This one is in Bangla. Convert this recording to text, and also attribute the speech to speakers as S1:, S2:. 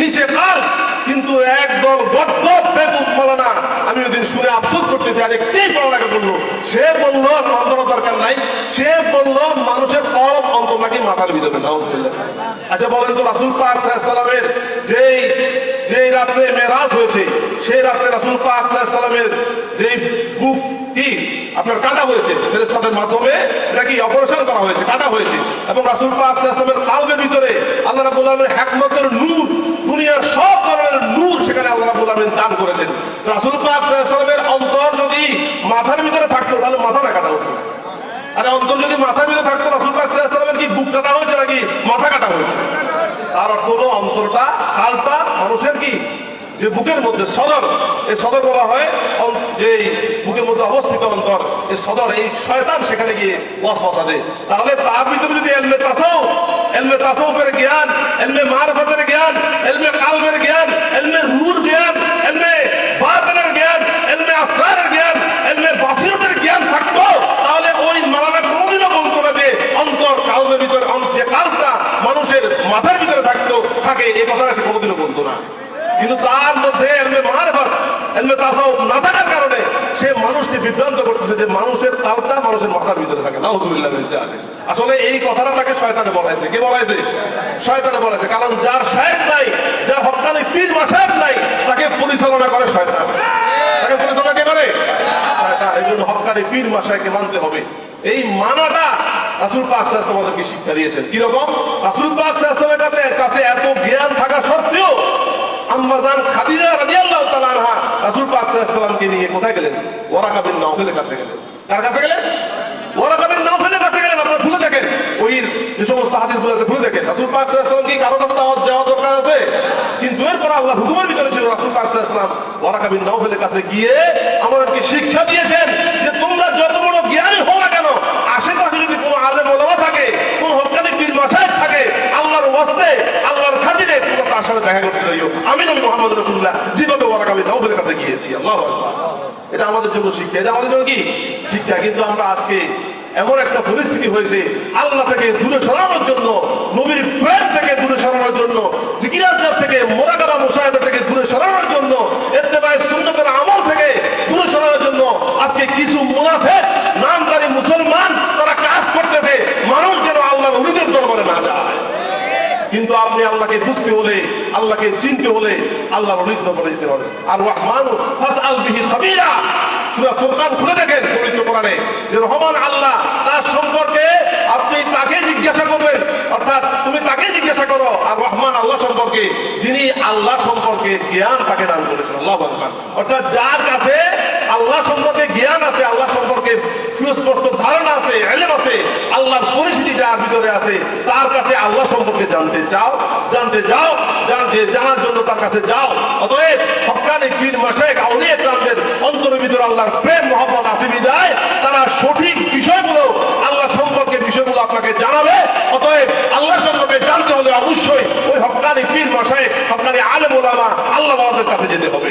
S1: নিচে কাল কিন্তু একদল গদ্দপ বেকুব মৌলানা, আমি ওদিন শুনে আফসোস করতেছি, আজ একটি পড়ালেখা করল সে বলল অন্তর দরকার নাই, সে বলল, মানুষের কলম অন্তর নাকি মাথার ভিতরে নাউজুবিল্লাহ আচ্ছা বলেন তো রাসুল পাক সাল্লামের যেই যেই রাত্রে মেরাজ হয়েছে, সেই রাত্রে রাসুল পাক সাল্লামের যেই বুক কি, আপনার কাটা হয়েছে ফেরেস্তাদের মাধ্যমে এটা কি অপারেশন করা হয়েছে, কাটা হয়েছে। এবং রাসুল পাক সাল্লামের কালবের ভিতরে আল্লাহ রাবুল আলমের একমাত্র নূর দুনিয়ার সব ধরনের নূর সেখানে আল্লাহ রাবুল আলমিন দান করেছেন। রাসুল পাক অন্তর যদি মাথার ভিতরে থাকতো, তাহলে মাথাটা কাটা হতো। আরে অন্তর যদি মাথার ভিতরে থাকতো, রাসুল পাক কি বুক কাটা হয়েছে নাকি মাথা কাটা হয়েছে? তার অর্থ হলো অন্তরটা হালটা মানুষের কি? যে বুকের মধ্যে সদর, এই সদর বলা হয় যে বুকের মধ্যে অবস্থিত অন্তর, এই সদর, এই শয়তান সেখানে গিয়ে বস বসা দেয়। তাহলে তার ভিতরে যদি এলমে তাসাও এলমে তাসাউফের জ্ঞান, এলমে মারফতের জ্ঞান এলমে কালবের জ্ঞান এলমে রুর জ্ঞান এলমে বাতনের জ্ঞান এলমে আসরারের জ্ঞান এলমে বাসিরতের জ্ঞান থাকতো তাহলে ওই মালানা কোনোদিনও বলতো না যে অন্তর কালবের ভিতরে অন্ত- যে কালটা মানুষের মাথার ভিতরে থাকতো, থাকে এই কথাটা সে কোনোদিনও বলতো না। কিন্তু তার মধ্যে এলমে মারফত এলমে তাসাউফ না থাকার কারণে সে মানুষকে বিভ্রান্ত করতেছে যে মানুষের তালটা মানুষের মাথার ভিতরে থাকে। নাউজুবিল্লাহ মিন জালিক। আসলে এই কথাটা তাকে শয়তানে বলাইছে। কে বলাইছে? শয়তানে বলাইছে। কারণ যার সাহেব নাই, যার হকানি পীর মাসাহেব নাই, তাকে পরিচালনা করে শয়তান। তাকে পরিচালনা কে করে? শয়তান। এই জন্য হকানি পীর মাসায়কে মানতে হবে। এই মানাটা রাসুল পাক সাহসাম আমাদেরকে শিক্ষা দিয়েছেন। কীরকম রাসুল পাক সাহসামের কাছে এত জ্ঞান থাকা সত্ত্বেও পাক নিয়ে কোথায় গেলেন? কাছে কার কাছে কাছে ওই সমস্ত কি কাছে দরকার আছে? কিন্তু এরপর আল্লাহ হুকুমের ভিতরে ছিল রাসূল পাক সাল্লাল্লাহু ওয়ারাকা কাছে গিয়ে আমাদেরকে শিক্ষা দিয়েছেন যে তোমরা যত বড় জ্ঞানী হও না কেন আশেপাশে যদি কোনো আলেম ওলামা থাকে কোন হক্কানি পীর মাসায়েখ থাকে আল্লাহর ওয়াস্তে আল্লাহর খাতিরে তোমরা সাথে দেখা করতে চাইও আমি নবী মোহাম্মদ রসুল্লাহ যেভাবে ওরা আমি নবের কাছে গিয়েছি, আল্লাহ এটা আমাদের জন্য শিক্ষা। এটা আমাদের জন্য কি? শিক্ষা। কিন্তু আমরা আজকে এমন একটা পরিস্থিতি হয়েছে, আল্লাহ থেকে দূরে সরানোর জন্য নবীর প্রেম থেকে দূরে সরানোর জন্য জিকিরাজার থেকে মোরাকাবা মুসাহেদের থেকে দূরে সরানোর জন্য এত্তেবায় সুন্নতের আমল থেকে দূরে সরানোর জন্য আজকে কিছু মুনাফেক নামদারি মুসলমান তারা কাজ করতেছে মানুষ যেন আল্লাহ নবীদের দরবারে না যায় কিন্তু আপনি আল্লাহকে বুঝতে হলে, আল্লাহকে চিনতে হলে আল্লাহ অনিত্য করে যেতে হবে। আর রহমান আল্লাহ সম্পর্কে তাকে জিজ্ঞাসা করো, আর রহমান আল্লাহ সম্পর্কে, যিনি আল্লাহ সম্পর্কে জ্ঞান তাকে করেছেন। অর্থাৎ যার কাছে আল্লাহ সম্পর্কে জ্ঞান আছে, আল্লাহ সম্পর্কে সুস্পষ্ট ধারণা আছে আছে, আল্লাহর যার ভিতরে আছে, তার কাছে আল্লাহ সম্পর্কে জানতে চাও, জানতে যাও, জানতে জানার জন্য তার কাছে যাও। অতএব হকানি পীর মাসেক আউলিয়া গ্রামদের অন্তরের ভিতরে আল্লাহর প্রেম মোহাম্মদ আছে বিদায়, তারা সঠিক বিষয়গুলো, আল্লাহ সম্পর্কে বিষয়গুলো আপনাকে জানাবে। অতএব আল্লাহ সম্পর্কে জানতে হলে অবশ্যই ওই হকানি পীর মাসেক হকানি আলেম ওলামা আল্লাহ আমাদের কাছে যেতে হবে।